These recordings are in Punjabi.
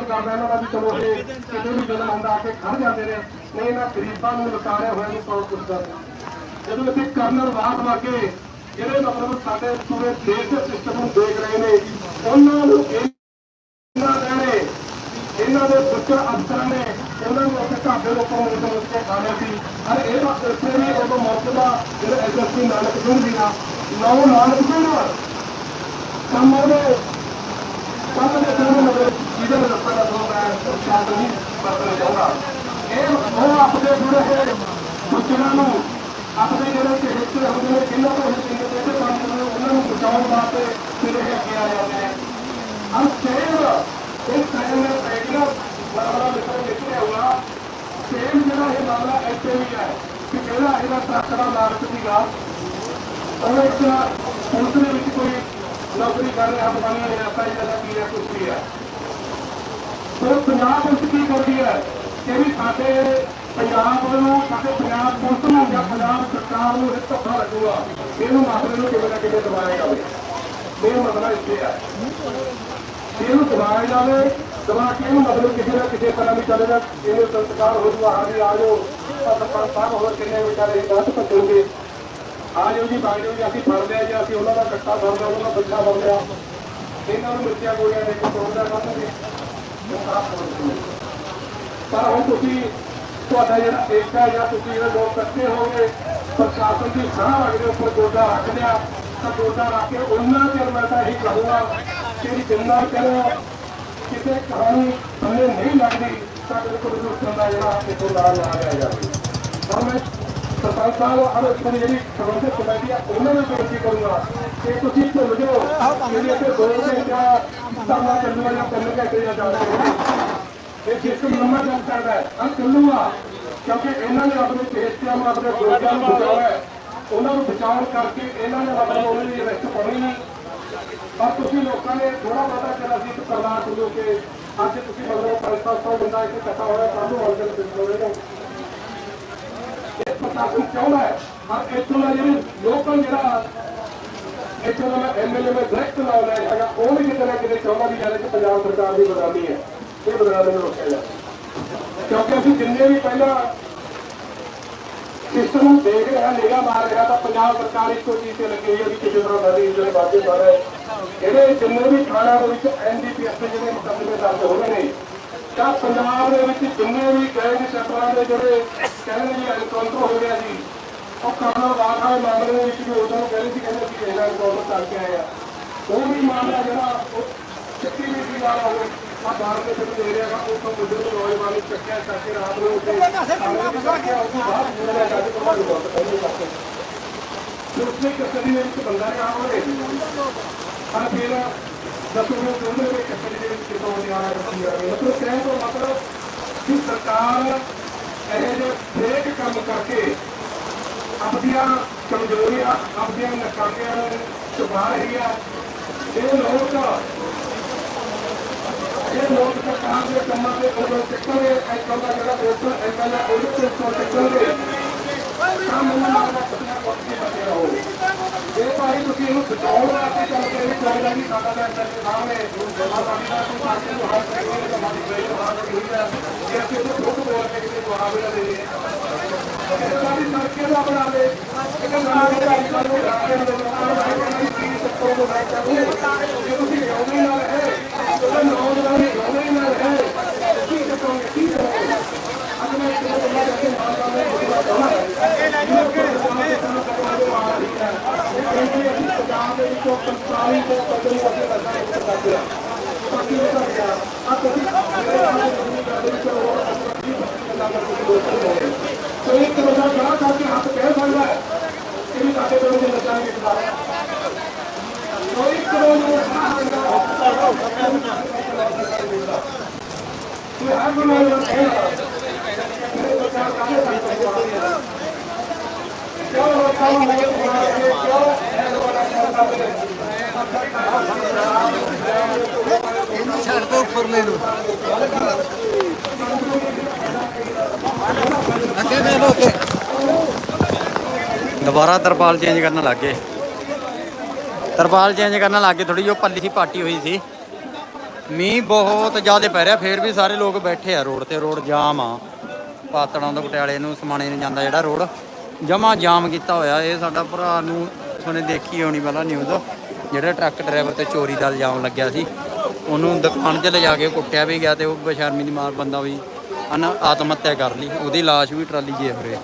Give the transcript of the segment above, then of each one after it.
ਧੰਨਵਾਦ ਕਰਦਾ ਇਹਨਾਂ ਦਾ ਵੀ ਚਲੋ ਇਹ ਕਿਤੇ ਵੀ ਜਦੋਂ ਆਉਂਦਾ ਆ ਕੇ ਖੜ ਜਾਂਦੇ ਨੇ। ਨਹੀਂ ਇਹਨਾਂ ਗਰੀਬਾਂ ਨੂੰ ਲੁਕਾਰਿਆ ਹੋਇਆ ਨੂੰ ਕੌਣ ਪੁੱਛਦਾ ਜਦੋਂ ਇੱਥੇ ਕਰਨਲ ਵਾਸ ਵਾਕੇ ਜਿਹੜੇ ਮਤਲਬ ਸਾਡੇ ਪੂਰੇ ਦੇਸ਼ ਦੇ ਸਿਸਟਮ ਨੂੰ ਦੇਖ ਰਹੇ ਨੇ, ਉਹਨਾਂ ਨੂੰ ਇਹਨਾਂ ਨੇ, ਇਹਨਾਂ ਦੇ ਬੱਚੇ ਅਫਸਰਾਂ ਨੇ, ਉਹਨਾਂ ਨੂੰ ਆਪਣੇ ਘਰ ਦੇ ਲੋਕਾਂ ਨੂੰ ਉੱਤੇ ਉੱਤੇ ਖਾਣੇ ਸੀ। ਅਰੇ ਇਹ ਤਾਂ ਇੱਥੇ ਵੀ ਉਦੋਂ ਮੌਜੂਦਾ ਜਿਹੜੇ ਐਸਐਸਪੀ ਨਾਨਕ ਸਿੰਘ ਜੀ ਦਾ, ਨੌ ਨਾਨਕ ਸਿੰਘ। ਕੰਮਾਂ ਦੇ ਸਭ ਦੇ ਸਾਹਮਣੇ ਮਤਲਬ ਮੁੱਢੇ ਰੱਖਣ ਦਾ ਤੋਂ ਮੈਂ ਸ਼ਾਇਦ ਨਹੀਂ ਵਰਤਣਾ ਚਾਹੁੰਦਾ ਇਹ ਉਹ ਆਪਣੇ ਜਿਹੜੇ ਬੁੱਚਰਾਂ ਨੂੰ ਆਪਣੇ ਜਿਹੜੇ ਚਿਹਰੇ ਹੁੰਦੇ ਨੇ ਕਿੰਨਾ ਤੋਂ ਹਿੱਸੇ ਤੇ ਕੰਮ ਨੂੰ ਉਹਨਾਂ ਨੂੰ ਬਚਾਉਣ ਵਾਸਤੇ ਫਿਰ ਇਹ ਅੱਗੇ ਆ ਜਾਂਦੇ ਨੇ ਹਮ ਸੇਵ ਇੱਕ ਟਾਈਮ ਨੇ ਪੈਗਲਾ ਬਰਾਬਰ ਲਿਖਣ ਲਿਖਿਆ ਹੋਣਾ ਸੇਮ ਜਿਹੜਾ ਇਹ ਮਾਮਲਾ ਇੱਥੇ ਵੀ ਹੈ ਕਿ ਜਿਹੜਾ ਇਹਦਾ ਟਰੱਕ ਦਾ ਲਾਲਚ ਸੀਗਾ ਉਹ ਇੱਕ ਪੁਲਿਸ ਦੇ ਵਿੱਚ ਕੋਈ ਨੌਕਰੀ ਕਰ ਰਿਹਾ ਬਣੀ ਹੈ ਰਸਤਾ ਜਿਹੜਾ ਕੀ ਹੈ ਕੁਝ ਵੀ ਹੈ ਫਿਰ ਪੰਜਾਬ ਪੁਲਿਸ ਕੀ ਕਰਦੀ ਹੈ? ਕਿ ਵੀ ਸਾਡੇ ਪੰਜਾਬ ਨੂੰ ਸਾਡੇ ਪੰਜਾਬ ਪੁਲਿਸ ਨੂੰ ਜਾਂ ਪੰਜਾਬ ਸਰਕਾਰ ਨੂੰ ਇਹ ਧੱਕਾ ਲੱਗੂਗਾ। ਇਹਨੂੰ ਮਾਮਲੇ ਨੂੰ ਕਿਵੇਂ ਨਾ ਕਿਵੇਂ ਦਬਾਇਆ ਜਾਵੇ। ਇਹ ਮਸਲਾ ਇੱਥੇ ਹੈ ਇਹਨੂੰ ਦਬਾਇਆ ਜਾਵੇ, ਦਬਾ ਕੇ ਇਹਨੂੰ ਮਤਲਬ ਕਿਸੇ ਨਾ ਕਿਸੇ ਤਰ੍ਹਾਂ ਵੀ ਚੱਲੇਗਾ ਇਹਨੂੰ ਸੰਸਕਾਰ ਹੋ ਜੂਗਾ ਹਾਂ ਜੀ ਆ ਜਾਓ। ਸਰਪੰਚ ਸਾਹਿਬ ਹੋਰ ਕਿੰਨੇ ਵਿਚਾਰੇ ਗਲਤ ਭੱਜੋਗੇ ਆ ਜਾਓ ਜੀ ਬਾਗ ਜਾਓ ਜੀ, ਅਸੀਂ ਫੜ ਲਿਆ ਜੀ, ਅਸੀਂ ਉਹਨਾਂ ਦਾ ਕੱਟਾ ਫੜ ਲਿਆ ਉਹਨਾਂ ਦਾ ਬੱਚਾ ਫੜ ਲਿਆ ਇਹਨਾਂ ਨੂੰ ਮਿੱਤਿਆ ਗੋਲੀਆਂ ਦੇ ਕੇ ਤੋੜਦਾ ਕਰਨਗੇ ਉਹ ਪਰ ਹੁਣ ਤੁਸੀਂ ਤੁਹਾਡਾ ਜਿਹੜਾ ਏਕਾ ਜਾਂ ਤੁਸੀਂ ਜਿਹੜੇ ਲੋਕ ਇਕੱਠੇ ਹੋਗੇ ਪ੍ਰਸ਼ਾਸਨ ਦੀ ਸਾਹ ਵਗਦੇ ਉੱਪਰ ਗੋਡਾ ਰੱਖ ਲਿਆ, ਤਾਂ ਗੋਡਾ ਰੱਖ ਕੇ ਉਹਨਾਂ ਚਿਰ ਮੈਂ ਤਾਂ ਇਹੀ ਕਹੂੰਗਾ ਕਿ ਜਿੰਨਾ ਚਿਰ ਕਿਤੇ ਕਹਾਣੀ ਬੰਨੇ ਨਹੀਂ ਲੱਗਦੀ ਤਾਂ ਬਿਲਕੁਲ ਰੁਕਣ ਦਾ ਜਿਹੜਾ ਕਿਤੋਂ ਨਾਲ ਨਾ ਲਿਆ ਜਾਵੇ ਪਰ ਮੈਂ ਸਰਪੰਚ ਸਾਹਿਬ ਹਰ ਇੱਕ ਜਿਹੜੀ ਸੰਬੰਧਿਤ ਕਮੇਟੀ ਆ ਉਹਨਾਂ ਨੂੰ ਬੇਨਤੀ ਕਰੂੰਗਾ ਕਿ ਤੁਸੀਂ ਭੁੱਲ ਜਾਓ ਜਿਹੜੀ ਇੱਥੇ ਦੋ ਘੰਟਾ ਸਮਾਂ ਚੱਲੂਗਾ ਜਾਂ ਤਿੰਨ ਘੰਟੇ ਜਾਂ ਜ਼ਿਆਦਾ ਇਹ ਸਿਸਟਮ ਲੰਮਾ ਚੱਲ ਸਕਦਾ ਹੈ ਹਾਂ ਚੱਲੂਗਾ ਕਿਉਂਕਿ ਇਹਨਾਂ ਨੇ ਆਪਣੇ ਪੇਸ਼ਿਆਂ ਨੂੰ ਆਪਣੇ ਗੋਡਿਆਂ ਨੂੰ ਬਚਾਉਣਾ ਹੈ। ਉਹਨਾਂ ਨੂੰ ਬਚਾਉਣ ਕਰਕੇ ਇਹਨਾਂ ਨੇ ਮਤਲਬ ਉਹਨਾਂ ਦੀ ਰਿਸਕ ਪਾਉਣੀ ਨਹੀਂ ਪਰ ਤੁਸੀਂ ਲੋਕਾਂ ਨੇ ਥੋੜਾ ਬਹੁਤਾ ਚਲ ਸੀ ਇੱਕ ਪਰਿਵਾਰ ਤੋਂ ਕੇ ਅੱਜ ਤੁਸੀਂ ਮਤਲਬ 500 ਬੰਦਾ ਇੱਥੇ ਇਕੱਠਾ ਹੋਇਆ ਕੱਲ ਨੂੰ ਅੰਦਰ ਹੋਵੇਗਾ ਪ੍ਰਸ਼ਾਸਨ ਚਾਹੁੰਦਾ ਹੈ। ਪਰ ਇੱਥੋਂ ਦਾ ਜਿਹੜੇ ਲੋਕਲ ਜਿਹੜਾ, ਇੱਥੋਂ ਦਾ ਐਮਐਲਏ ਮੈਂ ਡਾਇਰੈਕਟ ਨਾਮ ਲੈ ਹੈਗਾ, ਉਹ ਵੀ ਕਿਤੇ ਨਾ ਕਿਤੇ ਚਾਹੁੰਦਾ ਵੀ ਯਾਰ ਕਿ ਪੰਜਾਬ ਸਰਕਾਰ ਦੀ ਬਦਨਾਮੀ ਹੈ। ਇਹ ਬਦਨਾਮੀ ਨੂੰ ਰੋਕਿਆ ਜਾਵੇ ਕਿਉਂਕਿ ਅਸੀਂ ਜਿੰਨੇ ਵੀ ਪਹਿਲਾਂ ਸਿਸਟਮ ਨੂੰ ਦੇਖ ਰਿਹਾ ਨਿਗਾਹ ਮਾਰ ਰਿਹਾ, ਤਾਂ ਪੰਜਾਬ ਸਰਕਾਰ ਇੱਕੋ ਚੀਜ਼ ਤੇ ਲੱਗੀ ਹੋਈ ਹੈ ਵੀ ਕਿਸੇ ਤਰ੍ਹਾਂ ਨਦੀ ਜਿਹੜੇ ਬਾਜੇ ਮਾਰ ਰਹੇ। ਇਹਦੇ ਜਿੰਨੇ ਵੀ ਥਾਣਾ ਦੇ ਵਿੱਚ ਐਨਡੀਪੀਐਸ ਦੇ ਜਿਹੜੇ ਮੁਕੱਦਮੇ ਦਰਜ ਹੋ ਰਹੇ ਨੇ ਤਾਂ ਪੰਜਾਬ ਦੇ ਵਿੱਚ ਜਿੰਨੇ ਵੀ ਗੈਂਗ ਸੈਕਟਰਾਂ ਦੇ ਜਿਹੜੇ ਕਹਿੰਦੇ ਜੀ ਐਨਕਾਊਂਟਰ ਹੋ ਗਿਆ ਜੀ ਉਹ ਕਰਨਲ ਵਾਖਾ ਮਾਮਲੇ ਦੇ ਵਿੱਚ ਵੀ ਉਦੋਂ ਕਹਿੰਦੇ ਸੀ ਕਹਿੰਦੇ ਸੀ ਇਹਨਾਂ ਐਨਕਾਊਂਟਰ ਕਰਕੇ ਆਏ ਆ। ਉਹ ਵੀ ਮਾਮਲਾ ਜਿਹੜਾ ਚੱਕੀ ਮੀਟਿੰਗ ਵਾਲਾ ਹੋਵੇ ਆ ਬਾਹਰ ਦੇ ਵਿੱਚ ਦੇ ਰਿਹਾ ਉਹ ਤੋਂ ਮੁੱਦੇ ਨੂੰ ਨੌਜਵਾਨ ਨੂੰ ਚੱਕਿਆ ਕਰਕੇ ਰਾਤ ਨੂੰ ਉੱਤੇ ਫਸਾ ਕੇ ਉਹ ਤੋਂ ਬਾਅਦ ਜਿਹੜਾ ਜਾ ਕੇ ਤੁਹਾਨੂੰ ਬਹੁਤ ਪਹਿਲੇ ਕਰਕੇ ਤੇ ਉਸਨੇ ਕਸਟਡੀ ਦੇ ਵਿੱਚ ਬੰਦਾ ਰਿਹਾ ਹੋਵੇ। ਹਾਂ ਫਿਰ ਦੱਸੋ ਉਹ ਦੋਨੇ ਦੇ ਕਸਟਡੀ ਦੇ ਵਿੱਚ ਕਿਤੋਂ ਨਿਆਣਾ ਰੱਖੀ ਜਾਵੇ ਮਤਲਬ ਕਹਿਣ ਤੋਂ ਮਤਲਬ ਕਿ ਸਰਕਾਰ ਇਹ ਜਿਹੇ ਫੇਕ ਕੰਮ ਕਰਕੇ ਆਪਣੀਆਂ ਕਮਜ਼ੋਰੀਆਂ ਆਪਣੀਆਂ ਨਕਾਮੀਆਂ ਨੂੰ ਛੁਪਾ ਰਹੀ ਹੈ ਇਹ ਲੋਕ ਇਹ ਲੋਕ ਸਰਕਾਰ ਦੇ ਕੰਮਾਂ ਦੇ ਉਦੋਂ ਚੱਕਣਗੇ, ਇਹ ਕੰਮਾਂ ਜਿਹੜਾ ਦੋਸਤ ਐਮਐਲਏ ਉਹਦੇ ਤੇ ਤੋਂ ਚੱਕਣਗੇ। ਕੰਮ ਉਹਨਾਂ ਨਾਲ ਪੱਤੀਆਂ ਪੱਤੀ ਬਚੇ ਰਹੋ ਜੇ ਭਾਈ ਤੁਸੀਂ ਇਹਨੂੰ ਬਚਾਉਣ ਵਾਸਤੇ ਚੱਲ ਕੇ ਵੀ ਕੋਈ ਨਾ ਵੀ ਸਾਡਾ ਤਾਂ ਐਮਐਲਏ ਸਾਹਮਣੇ ਆ ਸਾਡੀ ਦਾ ਕੋਈ ਪਾਰਟੀ ਨੂੰ ਹੱਥ ਕਰੀਏ ਤਾਂ ਸਾਡੀ ਬੇਇੱਜ਼ਤੀ ਬਾਤ ਹੋਈ ਹੈ ਜੇ ਅਸੀਂ ਉਹ ਖੁਦ ਬੋਲ ਕੇ ਕਿਸੇ ਨੂੰ ਆਵੇ ਨਾ ਦੇਈਏ ਸਾਡੀ ਸੜਕੇ ਦਾ ਬਣਾ ਦੇ ਇੱਕ ਨਾਮ ਦਾ ਇੱਕ ਨੂੰ ਰਾਜੇ ਨੂੰ ਜੇ ਤੁਸੀਂ ਰੋਣੇ ਨਾਲ ਹੈ ਉਹ ਨੌਜਵਾਨ ਰੋਣੇ ਨਾਲ ਹੈ ਕੀ ਕਰੋਗੇ ਕੀ ਕਰੋਗੇ ਅੱਜ ਮੈਂ ਇੱਕ ਬੰਦਾ ਜਾ ਕੇ ਮਾਰ 1947 ਤੋਂ ਕਦਮ ਕਦਮ ਲੱਗਣਾ ਇੱਕ ਕਰਦੇ ਆ ਬਾਕੀ ਇਹ ਤਾਂ ਗਿਆ ਆ ਤੁਸੀਂ ਜਿਹੜੇ ਸਾਡੇ ਜਮੀਨ ਕਰਦੇ ਵਿੱਚ ਹੋਰ ਅਸਲੀ ਗੱਲਾਂ ਕਰਕੇ ਦੋਸਤ ਹੋਏ ਸੋ ਇੱਕ ਰੋਜ਼ਾ ਗਾਹ ਕਰਕੇ ਹੱਥ ਕਹਿ ਸਕਦਾ ਹੈ ਇਹ ਵੀ ਸਾਡੇ ਕੋਲ ਦੇ ਲੱਗਣਾ ਇੱਕ ਗੱਲ ਹੈ ਸੋ ਇੱਕ ਰੋਜ਼ਾ ਮੈਂ ਆਪ ਨੂੰ ਇਹ ਕਹਿੰਦਾ ਮੇਰੇ ਬਚਾ ਕਾਹਦੇ ਤੱਕ ਪਹੁੰਚਾ ਰਿਹਾ ਕਿਉਂ ਲੋਕਾਂ ਨੂੰ ਕਿਉਂ ਇਹਨੂੰ ਛੱਡ ਦੋ ਉੱਪਰ ਲੈ ਲਓ ਅੱਗੇ ਲੈ ਲਓ ਅੱਗੇ ਦੁਬਾਰਾ ਤਰਪਾਲ ਚੇਂਜ ਕਰਨ ਲੱਗ ਗਏ। ਤਰਪਾਲ ਚੇਂਜ ਕਰਨ ਲੱਗ ਗਏ ਥੋੜੀ ਜਿਹੀ ਉਹ ਪੱਲੀ ਸੀ, ਪਾਟੀ ਹੋਈ ਸੀ। ਮੀਂਹ ਬਹੁਤ ਜ਼ਿਆਦਾ ਪੈ ਰਿਹਾ, ਫੇਰ ਵੀ ਸਾਰੇ ਲੋਕ ਬੈਠੇ ਆ ਰੋਡ ਤੇ, ਰੋਡ ਜਾਮ ਆ। ਪਾਤੜਾਂ ਤੋਂ ਪਟਿਆਲੇ ਨੂੰ, ਸਮਾਣੇ ਨੂੰ ਜਾਂਦਾ ਜਿਹੜਾ ਰੋਡ। ਜਮਾ ਜਾਮ ਕੀਤਾ ਹੋਇਆ, ਇਹ ਸਾਡਾ ਭਰਾ ਨੂੰ ਤੁਹਾਨੂੰ ਦੇਖੀ ਹੋਣੀ ਪਹਿਲਾਂ ਨਿਊਜ਼ ਜਿਹੜਾ ਟਰੱਕ ਡਰਾਈਵਰ ਤੇ ਚੋਰੀ ਦਾ ਇਲਜ਼ਾਮ ਲੱਗਿਆ ਸੀ। ਉਹਨੂੰ ਦੁਕਾਨ 'ਚ ਲਿਜਾ ਕੇ ਕੁੱਟਿਆ ਵੀ ਗਿਆ ਤੇ ਉਹ ਬੇਸ਼ਰਮੀ ਦੀ ਮਾਰ ਬੰਦਾ ਵੀ ਅਨ ਆਤਮ ਹੱਤਿਆ ਕਰ ਲਈ। ਉਹਦੀ ਲਾਸ਼ ਵੀ ਟਰਾਲੀ 'ਚ ਹੋਰੇ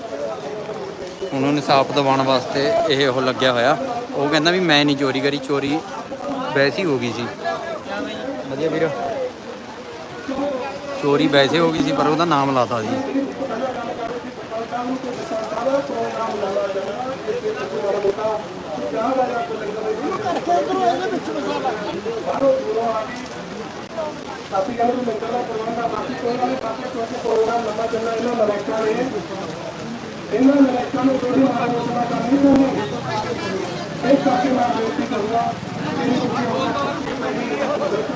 ਉਹਨਾਂ ਨੂੰ ਇਨਸਾਫ ਦਿਵਾਉਣ ਵਾਸਤੇ ਇਹ ਉਹ ਲੱਗਿਆ ਹੋਇਆ। ਉਹ ਕਹਿੰਦਾ ਵੀ ਮੈਂ ਨਹੀਂ ਚੋਰੀ ਕਰੀ, ਚੋਰੀ ਵੈਸੀ ਹੋ ਗਈ ਸੀ। ਵਧੀਆ ਵੀਰ। ਚੋਰੀ ਵੈਸੇ ਹੋ ਗਈ ਸੀ, ਪਰ ਉਹਦਾ ਨਾਮ ਲਾਤਾ ਸੀ। ਅਸੀਂ ਕਹਿੰਦੇ ਵੀ ਲੰਗਰ ਦਾ ਪ੍ਰਬੰਧ ਆ ਬਾਕੀ ਕੋਈ ਗੱਲ ਨਹੀਂ ਬਾਕੀ ਕੋਈ ਪ੍ਰੋਗਰਾਮ ਲੰਮਾ ਚੱਲਣਾ ਇਹਨਾਂ ਮਲੈਕਾਂ ਨੇ ਇਹਨਾਂ ਮਲੈਕਾਂ ਨੂੰ ਕੋਈ ਮਾਰਾ ਮੋਟਾ ਕਰਨੀ ਚਾਹੀਦੀ ਇਸ ਕਰਕੇ ਮੈਂ ਕਰੂੰਗਾ ਕੋਈ ਨਾ ਕੋਈ ਬੁਲੰਦੀ ਦਾ ਦੁਕਾਨਦਾਰ ਦੁਨੀਆ ਦੇ ਨੇ ਇਹਨਾਂ ਕੰਮਾਂ ਦੇ ਵਿੱਚ ਆਏ ਨੇ ਉਹਨਾਂ ਦੀ ਇਹ ਜਿਹੜਾ ਪੂਰਾ ਸਾਰੇ ਪੂਰਾ ਕਹਿੰਦੇ ਹੋ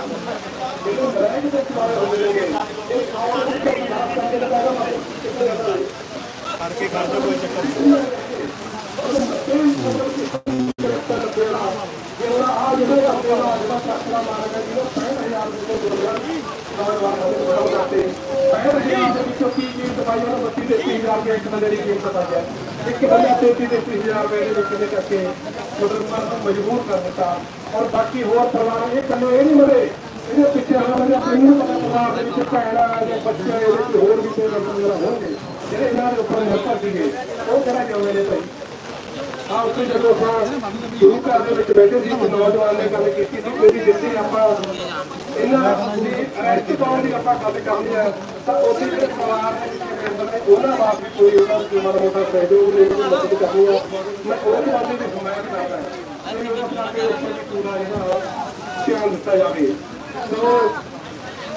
ਕਰਕੇ ਲਗਾਗਾ ਮੈਂ ਕੋਈ ਚੱਕਰ ਜਿਹੜਾ ਆ ਜਿਹੜਾ ਆਪਣਾ ਜਿਹੜਾ ਚੱਕਰਾ ਮਾਰੇਗਾ ਜਿਹੜਾ 65000 ਰੁਪਏ ਦੇ ਦੁਨੀਆ ਬਾਰ-ਬਾਰ ਕਰਦੇ 65000 ਦੇ ਵਿੱਚੋਂ ਕੀ ਕੀਮਤ ਪਾਈ ਉਹਨਾਂ 32 ਦੇ 30000 ਰੁਪਏ ਇੱਕ ਆ ਇੱਕ ਬੰਦਾ 33 ਦੇ 30000 ਰੁਪਏ ਦੇ ਵਿੱਚ ਦੇ ਕਰਕੇ ਨੂੰ ਮਜਬੂਰ ਕਰ ਦਿੱਤਾ ਔਰ ਬਾਕੀ ਹੋਰ ਪਰਿਵਾਰ ਇਹ ਕੱਲੇ ਇਹ ਨਹੀਂ ਮਰੇ ਇਹਦੇ ਪਿੱਛੇ ਹਮਾਰੇ ਪਿੰਡ ਦਾ ਪਰਿਵਾਰ ਦੇ ਵਿੱਚ ਭੈਣਾਂ ਦੇ ਬੱਚੇ ਇਹਦੇ ਵਿੱਚ ਹੋਰ ਵੀ ਕੋਈ ਬੰਦੇ ਵਗੈਰਾ ਹੋਣਗੇ ਜਿਹੜੇ ਇਹਨਾਂ ਦੇ ਉੱਪਰ ਨਿਰਭਰ ਸੀਗੇ ਉਹ ਕਿਹੜਾ ਚਾਹੁੰਦੇ ਨੇ ਭਾਈ ਆ ਉੱਥੇ ਜਦੋਂ ਆਪਾਂ ਸ਼ੁਰੂ ਘਰ ਦੇ ਵਿੱਚ ਬੈਠੇ ਸੀ ਇੱਕ ਨੌਜਵਾਨ ਨੇ ਗੱਲ ਕੀਤੀ ਸੀ ਕਿ ਇਹਦੀ ਜਿੱਥੇ ਆਪਾਂ ਇਹਨਾਂ ਦੀ ਅਰੈਸਟ ਪਾਉਣ ਦੀ ਆਪਾਂ ਗੱਲ ਕਰਨੀ ਆ ਤਾਂ ਉਹਦੇ ਜਿਹੜੇ ਪਰਿਵਾਰ ਦੇ ਵਿੱਚ ਮੈਂਬਰ ਨੇ ਉਹਨਾਂ ਵਾਸਤੇ ਕੋਈ ਉਹਨਾਂ ਨੂੰ ਮਾੜਾ ਮੋਟਾ ਸਹਿਯੋਗ ਦੇ ਕੇ ਮਦਦ ਕਰਨੀ ਆ ਮੈਂ ਉਹਦੇ ਵਾਸਤੇ ਵੀ ਹਮਾਇਤ ਕਰਦਾ ਹਾਂ ਕਿ ਉਹ ਕਰਕੇ ਉੱਪਰ ਵੀ ਪੂਰਾ ਜਿਹੜਾ ਧਿਆਨ ਦਿੱਤਾ ਜਾਵੇ। ਸੋ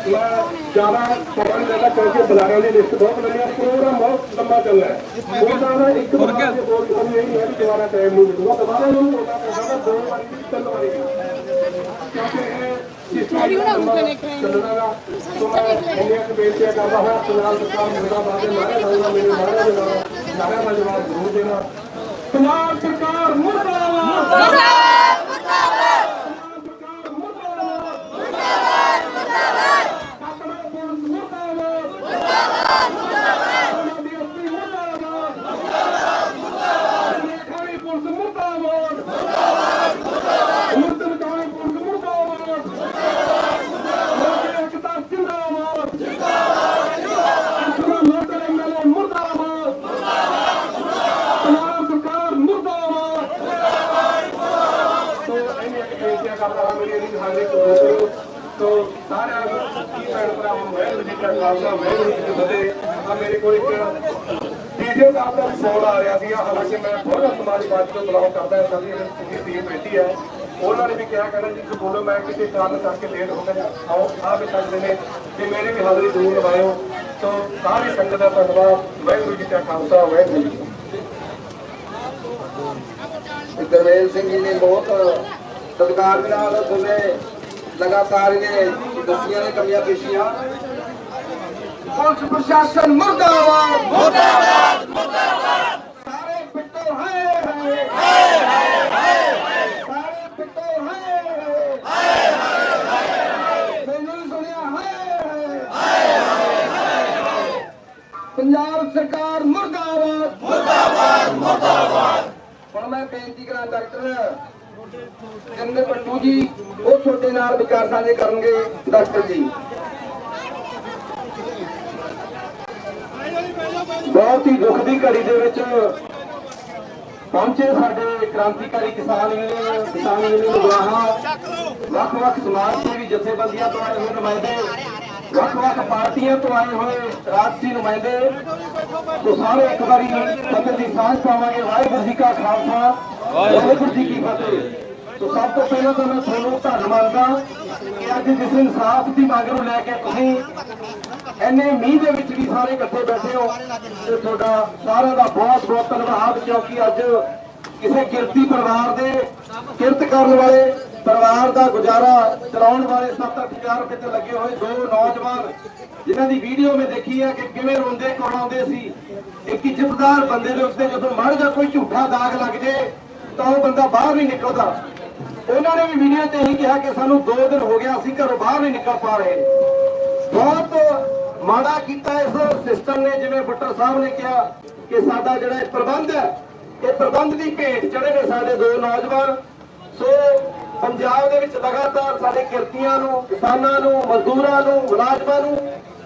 ਮੈਂ ਜ਼ਿਆਦਾ ਸਮਾਂ ਨਹੀਂ ਲੈਣਾ ਕਿਉਂਕਿ ਬੁਲਾਰਿਆਂ ਦੀ ਲਿਸਟ ਬਹੁਤ ਲੰਮੀ ਹੈ ਪ੍ਰੋਗਰਾਮ ਬਹੁਤ ਲੰਮਾ ਚੱਲਣਾ ਹੈ ਉਹਨਾਂ ਦਾ ਇੱਕ ਵਾਰ ਦੇ ਬੋਲ ਸਾਨੂੰ ਇਹ ਨਹੀਂ ਹੈ ਕਿ ਦੁਬਾਰਾ ਟਾਈਮ ਨਹੀਂ ਮਿਲੂਗਾ ਦੁਬਾਰਾ ਨੂੰ ਹੋਣਾ ਪਊਗਾ ਦੋ ਵਾਰੀ ਵੀ ਤਿੰਨ ਵਾਰੀ ਵੀ ਕਿਉਂਕਿ ਇਹ ਸਿਸਟਮ ਚੱਲਣਾ ਗਾ ਸੋ ਮੈਂ ਇੰਨੀਆਂ ਕੁ ਬੇਨਤੀਆਂ ਕਰਦਾ ਹਾਂ ਪੰਜਾਬ ਸਰਕਾਰ ਮੁਰਦਾਬਾਦ। ਦੇ ਨਾਰੇ ਲਾਉਂਗਾ ਮੇਰੇ ਨਾਰੇ ਦੇ ਨਾਲ ਨਾਰਿਆਂ ਦਾ ਜਵਾਬ ਜ਼ਰੂਰ ਦੇਣਾ ਪੰਜਾਬ ਸਰਕਾਰ ਮੁਰਦਾਬਾਦ ਪੰਜਾਬ ਸਰਕਾਰ ਮੁਰਦਾਬਾਦ ਆਪਣਾ ਪੁਲਿਸ ਮੁਰਦਾਬਾਦ ਮੁਰਦਾਬਾਦ ਡੀਐਸਪੀ ਮੁਰਦਾਬਾਦ ਮੁਰਦਾਬਾਦ ਖਾਣੀ ਪੁਲਿਸ ਮੁਰਦਾਬਾਦ ਮੁਰਦਾਬਾਦ ਮੁਰਦਾਬਾਦ ਖਾਣੀ ਪੁਲਿਸ ਮੁਰਦਾਬਾਦ ਮੁਰਦਾਬਾਦ ਇਕਤਾ ਜਿੰਦਾਬਾਦ ਜਿੰਦਾਬਾਦ ਲੋਕਲ ਐਮਐਲਏ ਮੁਰਦਾਬਾਦ ਪੰਜਾਬ ਸਰਕਾਰ ਮੁਰਦਾਬਾਦ ਤੋ ਇਹਨੇ ਇੱਕ ਬੇਨਤੀਆਂ ਕਰਦਾ ਹਾਂ ਮੇਰੀ ਇਹਦੀ ਹਾਜ਼ਰੀ ਕਬੂਲ ਕਰੋ ਤੋ ਸਾਰਿਆਂ ਨੂੰ ਕੀ ਭੈਣ ਭਰਾਵਾਂ ਨੂੰ ਵੈਲ ਜੀ ਦਾ ਖਾਲਸਾ ਵੈਲ ਜੀ ਦੀ ਫਤਿਹ ਆ ਮੇਰੇ ਕੋਲ ਇੱਕ ਵੀਡੀਓ ਦਾ ਆਪਣਾ ਫੋਨ ਆ ਰਿਹਾ ਸੀਗਾ ਹਾਲਾਂਕਿ ਮੈਂ ਬਹੁਤ ਸਮਾਜਵਾਦੀ ਤੋਂ ਬਿਲੋਂਗ ਕਰਦਾ ਹਾਂ ਸਾਡੀ ਜਿਹੜੀ ਟੀਮ ਬੈਠੀ ਹੈ ਉਹਨਾਂ ਨੇ ਵੀ ਕਿਹਾ ਕਹਿੰਦਾ ਜੀ ਕਿ ਬੋਲੋ ਮੈਂ ਕਿਸੇ ਕਾਰਨ ਕਰਕੇ ਲੇਟ ਹੋ ਗਿਆ। ਆਓ ਆ ਵੀ ਸਕਦੇ ਨੇ ਕਿ ਮੇਰੀ ਵੀ ਹਾਜ਼ਰੀ ਜ਼ਰੂਰ ਲਵਾਇਓ। ਤੋ ਸਾਰੀ ਸੰਗਤ ਦਾ ਧੰਨਵਾਦ। ਵਾਹਿਗੁਰੂ ਜੀ ਕਾ ਖਾਲਸਾ ਵਾਹਿਗੁਰੂ ਜੀ। ਗੁਰਵੇਲ ਸਿੰਘ ਜੀ ਨੇ ਬਹੁਤ ਸਤਿਕਾਰ ਦੇ ਨਾਲ ਤੁਹਾਡੇ ਲਗਾਤਾਰ ਇਹ ਦੱਸੀਆਂ ਨੇ ਕਮੀਆਂ ਪੇਸ਼ੀਆਂ। ਪੁਲਿਸ ਪ੍ਰਸ਼ਾਸਨ ਮੁਰਦਾਬਾਦ। ਮੁਰਦਾਬਾਦ ਮੁਰਦਾਬਾਦ ਸਾਰੇ ਪਿੱਟੋ ਹੈ ਸਾਰੇ ਪਿੱਟੋ ਹੈ ਮੈਨੂੰ ਨੀ ਸੁਣਿਆ ਹੈ ਪੰਜਾਬ ਸਰਕਾਰ ਮੁਰਦਾਬਾਦ। ਹੁਣ ਮੈਂ ਬੇਨਤੀ ਕਰਾਂ ਡਾਕਟਰ ਚੰਦਰ ਪੱਟੂ ਜੀ ਉਹ ਤੁਹਾਡੇ ਨਾਲ ਵਿਚਾਰ ਸਾਂਝੇ ਕਰਨਗੇ ਡਾਕਟਰ ਜੀ। ਬਹੁਤ ਹੀ ਦੁੱਖ ਦੀ ਘੜੀ ਦੇ ਵਿੱਚ ਪਹੁੰਚੇ ਸਾਡੇ ਕ੍ਰਾਂਤੀਕਾਰੀ ਕਿਸਾਨ ਯੂਨੀਅਨ ਕਿਸਾਨ ਯੂਨੀਅਨ ਗੁਰਾਹਾ ਵੱਖ-ਵੱਖ ਸਮਾਜ ਸੇਵੀ ਜਥੇਬੰਦੀਆਂ ਤੋਂ ਆਏ ਹੋਏ ਨੁਮਾਇੰਦੇ ਵੱਖ-ਵੱਖ ਪਾਰਟੀਆਂ ਤੋਂ ਆਏ ਹੋਏ ਰਾਜਸੀ ਨੁਮਾਇੰਦੇ ਤੋਂ ਸਾਰੇ ਇੱਕ ਵਾਰੀ ਫਤਿਹ ਦੀ ਸਾਂਝ ਪਾਵਾਂਗੇ। ਵਾਹਿਗੁਰੂ ਜੀ ਕਾ ਖਾਲਸਾ, ਵਾਹਿਗੁਰੂ ਜੀ ਕੀ ਫਤਿਹ। ਸੋ ਸਭ ਤੋਂ ਪਹਿਲਾਂ ਤਾਂ ਮੈਂ ਤੁਹਾਨੂੰ ਧੰਨਵਾਦ ਕਿ ਅੱਜ ਜਿਸ ਇਨਸਾਫ ਦੀ ਮੰਗ ਨੂੰ ਲੈ ਕੇ ਤੁਸੀਂ ਇੰਨੇ ਮੀਂਹ ਦੇ ਵਿੱਚ ਵੀ ਸਾਰੇ ਇਕੱਠੇ ਬੈਠੇ ਹੋ, ਤੇ ਤੁਹਾਡਾ ਸਾਰਿਆਂ ਦਾ ਬਹੁਤ ਬਹੁਤ ਧੰਨਵਾਦ, ਕਿਉਂਕਿ ਅੱਜ ਕਿਸੇ ਕਿਰਤੀ ਪਰਿਵਾਰ ਦੇ ਕਿਰਤ ਕਰਨ ਵਾਲੇ ਪਰਿਵਾਰ ਦਾ ਗੁਜ਼ਾਰਾ ਚਲਾਉਣ ਵਾਲੇ 7-8000 ਰੁਪਏ ਤੇ ਲੱਗੇ ਹੋਏ ਦੋ ਨੌਜਵਾਨ, ਜਿਨ੍ਹਾਂ ਦੀ ਵੀਡੀਓ ਮੈਂ ਦੇਖੀ ਹੈ ਕਿ ਕਿਵੇਂ ਰੋਂਦੇ ਕਰਾਉਂਦੇ ਸੀ। ਇੱਕ ਇੱਜ਼ਤਦਾਰ ਬੰਦੇ ਦੇ ਉੱਤੇ ਜਦੋਂ ਮੜ ਜਾ ਕੋਈ ਝੂਠਾ ਦਾਗ ਲੱਗ ਜੇ, ਤਾਂ ਉਹ ਬੰਦਾ ਬਾਹਰ ਨਹੀਂ ਨਿਕਲਦਾ। ਉਹਨਾਂ ਨੇ ਵੀ ਵੀਡੀਓ ਤੇ ਇਹੀ ਕਿਹਾ ਕਿ ਸਾਨੂੰ 2 ਦਿਨ ਹੋ ਗਿਆ, ਅਸੀਂ ਘਰੋਂ ਬਾਹਰ ਨਹੀਂ ਨਿਕਲ ਪਾ ਰਹੇ। ਬਹੁਤ ਮਾੜਾ ਕੀਤਾ ਇਸ ਸਿਸਟਮ ਨੇ, ਜਿਵੇਂ ਬੁੱਟਰ ਸਾਹਿਬ ਨੇ ਕਿਹਾ ਕਿ ਸਾਡਾ ਜਿਹੜਾ ਇਹ ਪ੍ਰਬੰਧ ਹੈ, ਇਹ ਪ੍ਰਬੰਧ ਦੀ ਭੇਟ ਚੜੇ ਨੇ ਸਾਡੇ ਦੋ ਨੌਜਵਾਨ। ਸੋ ਪੰਜਾਬ ਦੇ ਵਿੱਚ ਲਗਾਤਾਰ ਸਾਡੇ ਕਿਰਤੀਆਂ ਨੂੰ, ਕਿਸਾਨਾਂ ਨੂੰ, ਮਜ਼ਦੂਰਾਂ ਨੂੰ, ਮੁਲਾਜ਼ਮਾਂ ਨੂੰ